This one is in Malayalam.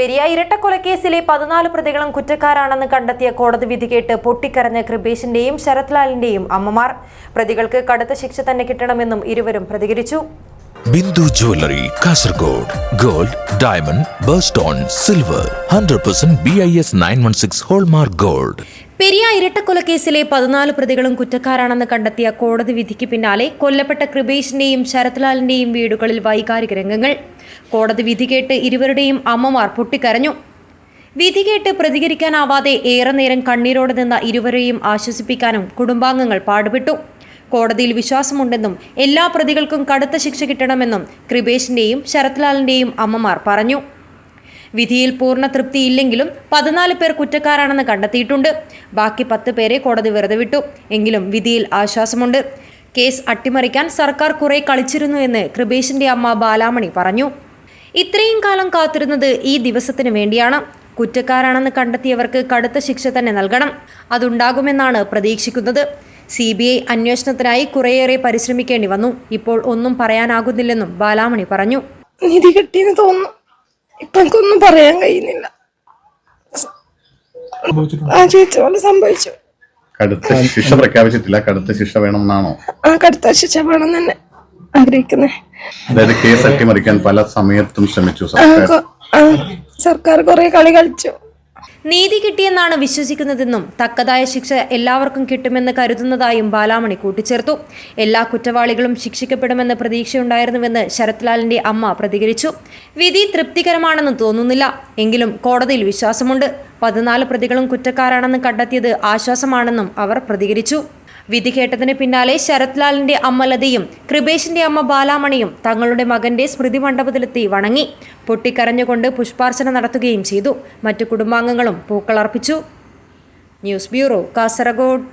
പെരിയ ഇരട്ടക്കൊലക്കേസിലെ പതിനാല് പ്രതികളും കുറ്റക്കാരാണെന്ന് കണ്ടെത്തിയ കോടതി വിധി കേട്ട് പൊട്ടിക്കരഞ്ഞ കൃപേഷിന്റെയും ശരത്ലാലിന്റെയും അമ്മമാർ. പ്രതികൾക്ക് കടുത്ത ശിക്ഷ തന്നെ കിട്ടണമെന്നും ഇരുവരും പ്രതികരിച്ചു. Bindu jewellery Kasaragod gold diamond birthstone silver hundred percent B I S nine one six hallmark gold. Periya ഇരട്ടക്കൊലക്കേസിലെ പതിനാല് പ്രതികളും കുറ്റക്കാരാണെന്ന് കണ്ടെത്തിയ കോടതി വിധിക്ക് പിന്നാലെ കൊല്ലപ്പെട്ട കൃപേഷിന്റെയും ശരത്ലാലിന്റെയും വീടുകളിൽ വൈകാരിക രംഗങ്ങൾ. കോടതി വിധി കേട്ട് ഇരുവരുടെയും അമ്മമാർ പൊട്ടിക്കരഞ്ഞു. വിധി കേട്ട് പ്രതികരിക്കാനാവാതെ ഏറെ നേരം കണ്ണീരോടെ നിന്ന ഇരുവരെയും ആശ്വസിപ്പിക്കാനും കുടുംബാംഗങ്ങൾ പാടുപെട്ടു. കോടതിയിൽ വിശ്വാസമുണ്ടെന്നും എല്ലാ പ്രതികൾക്കും കടുത്ത ശിക്ഷ കിട്ടണമെന്നും കൃപേഷിന്റെയും ശരത്ലാലിന്റെയും അമ്മമാർ പറഞ്ഞു. വിധിയിൽ പൂർണ തൃപ്തിയില്ലെങ്കിലും പതിനാല് പേർ കുറ്റക്കാരാണെന്ന് കണ്ടെത്തിയിട്ടുണ്ട്. ബാക്കി പത്ത് പേരെ കോടതി വെറുതെ വിട്ടു. എങ്കിലും വിധിയിൽ ആശ്വാസമുണ്ട്. കേസ് അട്ടിമറിക്കാൻ സർക്കാർ കുറെ കളിച്ചിരുന്നു എന്ന് കൃപേഷിന്റെ അമ്മ ബാലാമണി പറഞ്ഞു. ഇത്രയും കാലം കാത്തിരുന്നത് ഈ ദിവസത്തിന് വേണ്ടിയാണ്. കുറ്റക്കാരാണെന്ന് കണ്ടെത്തിയവർക്ക് കടുത്ത ശിക്ഷ തന്നെ നൽകണം. അതുണ്ടാകുമെന്നാണ് പ്രതീക്ഷിക്കുന്നത്. സി ബി ഐ അന്വേഷണത്തിനായി കുറേയേറെ പരിശ്രമിക്കേണ്ടി വന്നു. ഇപ്പോൾ ഒന്നും പറയാനാകുന്നില്ലെന്നും ബാലാമണി പറഞ്ഞു. നിധി കിട്ടിയെന്ന് തോന്നുന്നു. ഇപ്പൊ എനിക്കൊന്നും പറയാൻ കഴിയുന്നില്ല. ആ ചേച്ചി പോലെ സംഭവിച്ചു? കടുത്ത ശിക്ഷ പ്രഖ്യാപിച്ചിട്ടില്ല. കടുത്ത ശിക്ഷ വേണമെന്നാണോ? ആ കടുത്ത ശിക്ഷ വേണം തന്നെ ആഗ്രഹിക്കുന്നേ. അതായത് കേസ് അട്ടിമറിക്കാൻ പല സമയത്തും ശ്രമിച്ചു സർക്കാർ. ആ, സർക്കാർ കുറെ കളി കളിച്ചു. നീതി കിട്ടിയെന്നാണ് വിശ്വസിക്കുന്നതെന്നും തക്കതായ ശിക്ഷ എല്ലാവർക്കും കിട്ടുമെന്ന് കരുതുന്നതായും ബാലാമണി കൂട്ടിച്ചേർത്തു. എല്ലാ കുറ്റവാളികളും ശിക്ഷിക്കപ്പെടുമെന്ന് പ്രതീക്ഷയുണ്ടായിരുന്നുവെന്ന് ശരത്ലാലിന്റെ അമ്മ പ്രതികരിച്ചു. വിധി തൃപ്തികരമാണെന്ന് തോന്നുന്നില്ല. എങ്കിലും കോടതിയിൽ വിശ്വാസമുണ്ട്. പതിനാല് പ്രതികളും കുറ്റക്കാരാണെന്ന് കണ്ടെത്തിയത് ആശ്വാസമാണെന്നും അവർ പ്രതികരിച്ചു. വിധി കേട്ടതിന് പിന്നാലെ ശരത് ലാലിന്റെ അമ്മ ലതയും കൃപേഷിന്റെ അമ്മ ബാലാമണിയും തങ്ങളുടെ മകന്റെ സ്മൃതി മണ്ഡപത്തിലെത്തി വണങ്ങി. പൊട്ടിക്കരഞ്ഞുകൊണ്ട് പുഷ്പാർച്ചന നടത്തുകയും ചെയ്തു. മറ്റു കുടുംബാംഗങ്ങളും പൂക്കളർപ്പിച്ചു. News bureau Kasaragod.